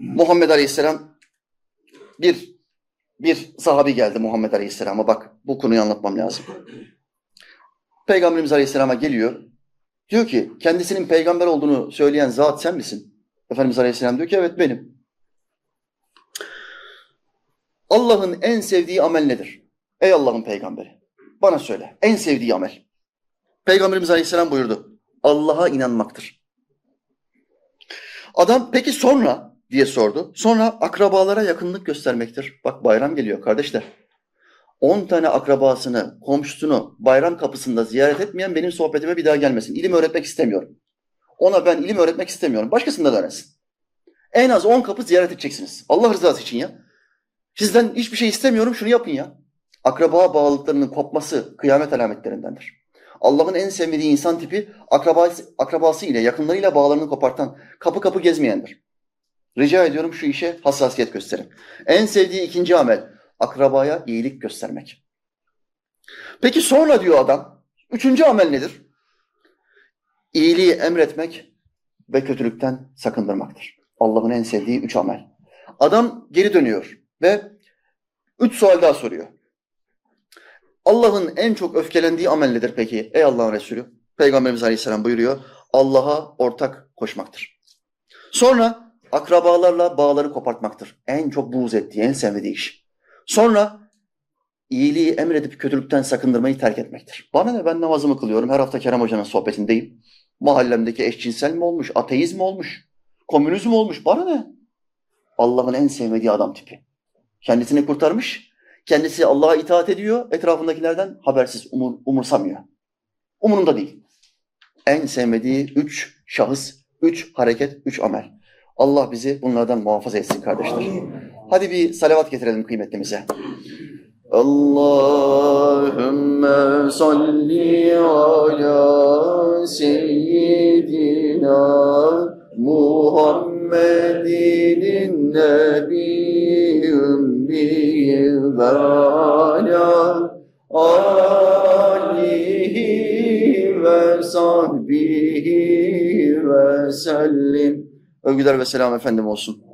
Muhammed Aleyhisselam bir bir sahabi geldi Muhammed Aleyhisselam'a bak bu konuyu anlatmam lazım. Peygamberimiz Aleyhisselam'a geliyor. Diyor ki kendisinin peygamber olduğunu söyleyen zat sen misin? Efendimiz Aleyhisselam diyor ki evet benim. Allah'ın en sevdiği amel nedir? Ey Allah'ın peygamberi. Bana söyle. En sevdiği amel. Peygamberimiz Aleyhisselam buyurdu. Allah'a inanmaktır. Adam peki sonra diye sordu. Sonra akrabalara yakınlık göstermektir. Bak bayram geliyor kardeşler. 10 tane akrabasını, komşusunu bayram kapısında ziyaret etmeyen benim sohbetime bir daha gelmesin. İlim öğretmek istemiyorum. Ona ben ilim öğretmek istemiyorum. Başkasında da öğrensin. En az 10 kapı ziyaret edeceksiniz. Allah rızası için ya. Sizden hiçbir şey istemiyorum şunu yapın ya. Akraba bağlılıklarının kopması kıyamet alametlerindendir. Allah'ın en sevmediği insan tipi akrabası, akrabası ile yakınlarıyla bağlarını kopartan, kapı kapı gezmeyendir. Rica ediyorum şu işe hassasiyet gösterin. En sevdiği ikinci amel akrabaya iyilik göstermek. Peki sonra diyor adam, üçüncü amel nedir? İyiliği emretmek ve kötülükten sakındırmaktır. Allah'ın en sevdiği üç amel. Adam geri dönüyor ve üç sual daha soruyor. Allah'ın en çok öfkelendiği amel nedir peki? Ey Allah'ın Resulü. Peygamberimiz Aleyhisselam buyuruyor. Allah'a ortak koşmaktır. Sonra akrabalarla bağları kopartmaktır. En çok buğz ettiği, en sevmediği iş. Sonra iyiliği emredip kötülükten sakındırmayı terk etmektir. Bana ne ben namazımı kılıyorum. Her hafta Kerem Hoca'nın sohbetindeyim. Mahallemdeki eşcinsel mi olmuş, ateizm mi olmuş, komünizm mi olmuş? Bana ne? Allah'ın en sevmediği adam tipi. Kendisini kurtarmış, kendisi Allah'a itaat ediyor, etrafındakilerden habersiz, umur, umursamıyor. Umurunda değil. En sevmediği üç şahıs, üç hareket, üç amel. Allah bizi bunlardan muhafaza etsin kardeşler. Hadi bir salavat getirelim kıymetlimize. Allahümme salli ala seyyidina Muhammedin nebi ümmi ve ala alihi ve sahbihi ve sellim. Övgüler ve selam efendim olsun.